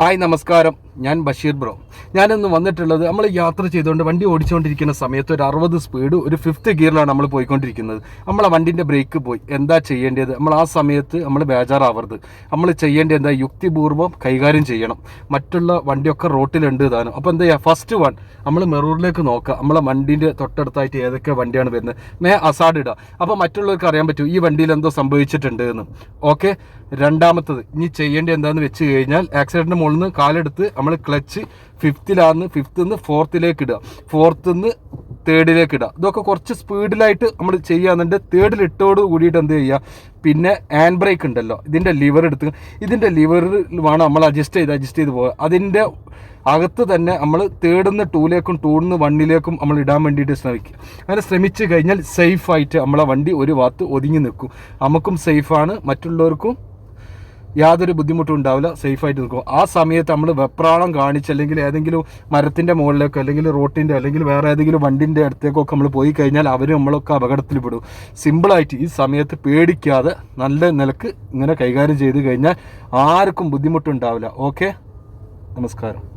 Hi നമസ്കാരം. ഞാൻ Basheer bro. ഞാനിന്ന് വന്നിട്ടുള്ളത് നമ്മൾ യാത്ര ചെയ്തുകൊണ്ട് വണ്ടി ഓടിച്ചുകൊണ്ടിരിക്കുന്ന സമയത്ത് ഒരു അറുപത് സ്പീഡ് ഒരു ഫിഫ്ത്ത് ഗിയറിലാണ് നമ്മൾ പോയിക്കൊണ്ടിരിക്കുന്നത്. നമ്മളെ വണ്ടിന്റെ ബ്രേക്ക് പോയി. എന്താ ചെയ്യേണ്ടത്? നമ്മൾ ആ സമയത്ത് നമ്മൾ ബേജാറാവരുത്. നമ്മൾ ചെയ്യേണ്ടത് എന്താ? യുക്തിപൂർവം കൈകാര്യം ചെയ്യണം. മറ്റുള്ള വണ്ടിയൊക്കെ റോട്ടിലുണ്ട് താനും. അപ്പോൾ എന്താ ചെയ്യുക ഫസ്റ്റ് വൺ നമ്മൾ മെറൂറിലേക്ക് നോക്കുക. നമ്മളെ വണ്ടീന്റെ തൊട്ടടുത്തായിട്ട് ഏതൊക്കെ വണ്ടിയാണ് വരുന്നത്? മേ അസാഡ് ഇടുക അപ്പോൾ മറ്റുള്ളവർക്ക് അറിയാൻ പറ്റും ഈ വണ്ടിയിൽ എന്തോ സംഭവിച്ചിട്ടുണ്ട് എന്ന്. ഓക്കെ രണ്ടാമത്തത് ഇനി ചെയ്യേണ്ടത് എന്താണെന്ന് വെച്ച് കഴിഞ്ഞാൽ ആക്സിഡന്റ് മുകളിൽ നിന്ന് കാലെടുത്ത് നമ്മൾ ക്ലച്ച് ഫിഫ്ത്തിലാന്ന് ഫിഫ്ത്ത് നിന്ന് ഫോർത്തിലേക്ക് ഇടുക ഫോർത്ത് നിന്ന് തേർഡിലേക്ക് ഇടുക ഇതൊക്കെ കുറച്ച് സ്പീഡിലായിട്ട് നമ്മൾ ചെയ്യാന്നുണ്ട്. തേർഡിൽ ഇട്ടോട് കൂടിയിട്ട് എന്ത് ചെയ്യുക? പിന്നെ ഹാൻഡ് ബ്രേക്ക് ഉണ്ടല്ലോ. ഇതിന്റെ ലിവർ എടുത്ത് ഇതിന്റെ ലിവറിൽ വേണം നമ്മൾ അഡ്ജസ്റ്റ് ചെയ്ത് അഡ്ജസ്റ്റ് ചെയ്ത് പോകുക അതിന്റെ അകത്ത് തന്നെ നമ്മൾ തേർഡിന്ന് ടൂലേക്കും ടൂന്ന് വണ്ണിലേക്കും നമ്മൾ ഇടാൻ വേണ്ടിയിട്ട് ശ്രമിക്കുക. അങ്ങനെ ശ്രമിച്ചു കഴിഞ്ഞാൽ സേഫായിട്ട് നമ്മളെ വണ്ടി ഒരു ഭാഗത്ത് ഒതുങ്ങി നിൽക്കും. നമുക്കും സേഫാണ് മറ്റുള്ളവർക്കും യാതൊരു ബുദ്ധിമുട്ടും ഉണ്ടാവില്ല. സേഫായിട്ട് നിൽക്കും ആ സമയത്ത് നമ്മൾ വെപ്രാളം കാണിച്ച് അല്ലെങ്കിൽ ഏതെങ്കിലും മരത്തിന്റെ മുകളിലേക്കോ അല്ലെങ്കിൽ റോട്ടിന്റെ അല്ലെങ്കിൽ വേറെ ഏതെങ്കിലും വണ്ടിന്റെ അടുത്തേക്കോ ഒക്കെ നമ്മൾ പോയി കഴിഞ്ഞാൽ അവർ നമ്മളൊക്കെ അപകടത്തിൽ പെടും. സിമ്പിളായിട്ട് ഈ സമയത്ത് പേടിക്കാതെ നല്ല നിലയ്ക്ക് ഇങ്ങനെ കൈകാര്യം ചെയ്ത് കഴിഞ്ഞാൽ ആർക്കും ബുദ്ധിമുട്ടുണ്ടാവില്ല. ഓക്കെ നമസ്കാരം.